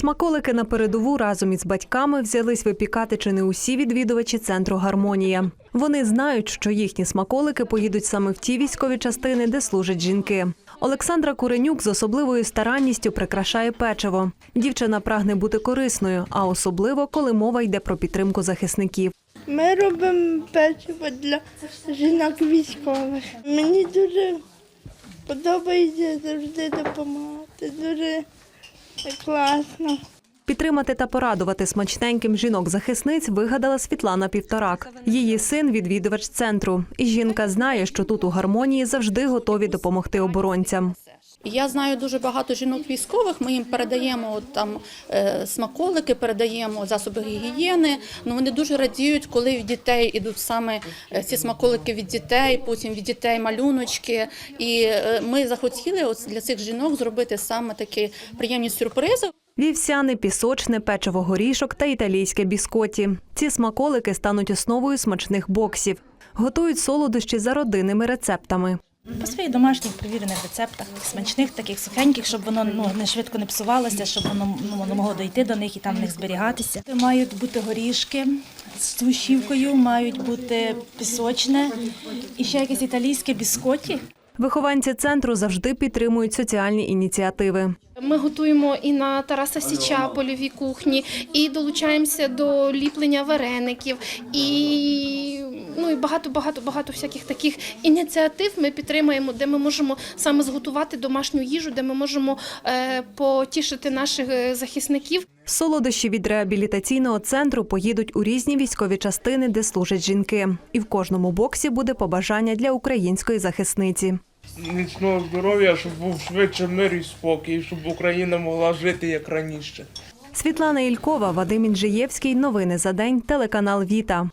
Смаколики на передову разом із батьками взялись випікати чи не усі відвідувачі центру Гармонія. Вони знають, що їхні смаколики поїдуть саме в ті військові частини, де служать жінки. Олександра Куренюк з особливою старанністю прикрашає печиво. Дівчина прагне бути корисною, а особливо коли мова йде про підтримку захисників. Ми робимо печиво для жінок військових. Мені дуже подобається завжди допомагати. Дуже класно. Підтримати та порадувати смачненьким жінок-захисниць вигадала Світлана Півторак. Її син відвідувач центру. І жінка знає, що тут у гармонії завжди готові допомогти оборонцям. Я знаю дуже багато жінок військових. Ми їм передаємо там е, смаколики, передаємо засоби гігієни. Ну вони дуже радіють, коли від дітей ідуть саме е, ці смаколики від дітей, потім від дітей малюночки. І е, ми захотіли от для цих жінок зробити саме такі приємні сюрпризи. Вівсяне, пісочне, печиво горішок та італійське біскоті. Ці смаколики стануть основою смачних боксів. Готують солодощі за родинними рецептами. По своїх домашніх перевірених рецептах, смачних, таких сухеньких, щоб воно ну, не швидко не псувалося, щоб воно ну, воно могло дойти до них і там в них зберігатися. Мають бути горішки з гущівкою, мають бути пісочне і ще якесь італійське біскоті. Вихованці центру завжди підтримують соціальні ініціативи. Ми готуємо і на Тараса Січа польовій кухні, і долучаємося до ліплення вареників, і ну і багато, багато, багато всяких таких ініціатив ми підтримуємо, де ми можемо саме зготувати домашню їжу, де ми можемо е, потішити наших е, захисників. Солодощі від реабілітаційного центру поїдуть у різні військові частини, де служать жінки. І в кожному боксі буде побажання для української захисниці. міцного здоров'я, щоб був швидше мир і спокій, щоб Україна могла жити як раніше. Світлана Ількова, Вадим Інжиєвський. Новини за день. Телеканал Віта.